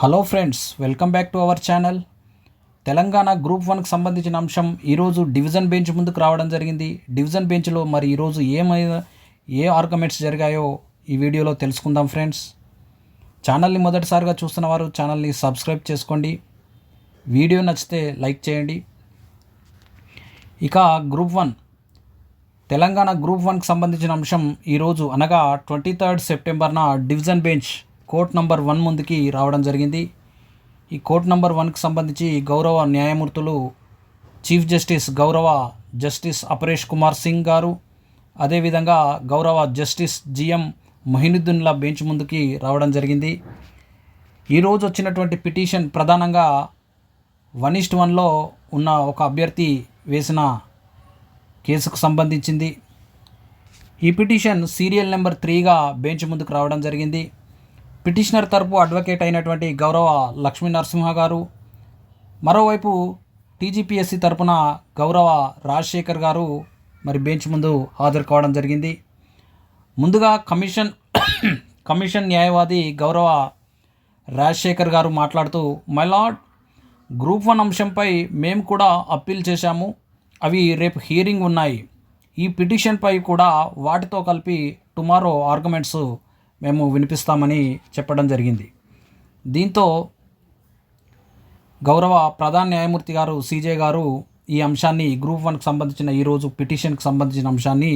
Hello friends welcome back to our channel. Telangana group వన్కి సంబంధించిన అంశం ఈరోజు డివిజన్ బెంచ్ ముందుకు రావడం జరిగింది. డివిజన్ బెంచ్లో మరి ఈరోజు ఏమైనా ఏ ఆర్గ్యుమెంట్స్ జరిగాయో ఈ వీడియోలో తెలుసుకుందాం ఫ్రెండ్స్. ఛానల్ని మొదటిసారిగా చూస్తున్న వారు ఛానల్ని సబ్స్క్రైబ్ చేసుకోండి. వీడియో నచ్చితే లైక్ చేయండి. ఇక గ్రూప్ వన్. తెలంగాణ గ్రూప్ వన్కి సంబంధించిన అంశం ఈరోజు అనగా twenty third సెప్టెంబర్న division bench court number one ముందుకి రావడం జరిగింది. ఈ కోర్ట్ నంబర్ వన్కి సంబంధించి గౌరవ న్యాయమూర్తులు చీఫ్ జస్టిస్ గౌరవ జస్టిస్ అపరేష్ కుమార్ సింగ్ గారు అదేవిధంగా గౌరవ జస్టిస్ జిఎం మొహినుద్దీన్ల బెంచ్ ముందుకి రావడం జరిగింది. ఈరోజు వచ్చినటువంటి పిటిషన్ ప్రధానంగా వన్ ఈస్ట్ వన్లో ఉన్న ఒక అభ్యర్థి వేసిన కేసుకు సంబంధించింది. ఈ పిటిషన్ సీరియల్ నెంబర్ త్రీగా బెంచ్ ముందుకు రావడం జరిగింది. పిటిషనర్ తరపు అడ్వకేట్ అయినటువంటి గౌరవ లక్ష్మీ నరసింహ గారు మరోవైపు టీజీపీఎస్సీ తరపున గౌరవ రాజశేఖర్ గారు మరి బెంచ్ ముందు హాజరు కావడం జరిగింది. ముందుగా కమిషన్ కమిషన్ న్యాయవాది గౌరవ రాజశేఖర్ గారు మాట్లాడుతూ మైలాడ్ గ్రూప్ వన్ అంశంపై మేము కూడా అప్పీల్ చేశాము. అవి రేపు హియరింగ్ ఉన్నాయి. ఈ పిటిషన్పై కూడా వాటితో కలిపి టుమారో ఆర్గ్యుమెంట్స్ మేము వినిపిస్తామని చెప్పడం జరిగింది. దీంతో గౌరవ ప్రధాన న్యాయమూర్తి గారు సీజే గారు ఈ అంశాన్ని గ్రూప్ వన్కి సంబంధించిన ఈరోజు పిటిషన్కి సంబంధించిన అంశాన్ని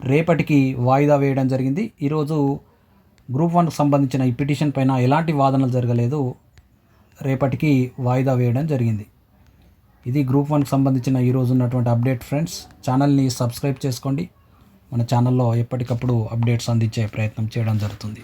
రేపటికి వాయిదా వేయడం జరిగింది. ఈరోజు గ్రూప్ వన్కి సంబంధించిన ఈ పిటిషన్ పైన ఎలాంటి వాదనలు జరగలేదు. రేపటికి వాయిదా వేయడం జరిగింది. ఇది గ్రూప్ వన్కి సంబంధించిన ఈరోజు ఉన్నటువంటి అప్డేట్ ఫ్రెండ్స్. ఛానల్ని సబ్స్క్రైబ్ చేసుకోండి. మన ఛానల్లో ఎప్పటికప్పుడు అప్డేట్స్ అందించే ప్రయత్నం చేయడం జరుగుతుంది.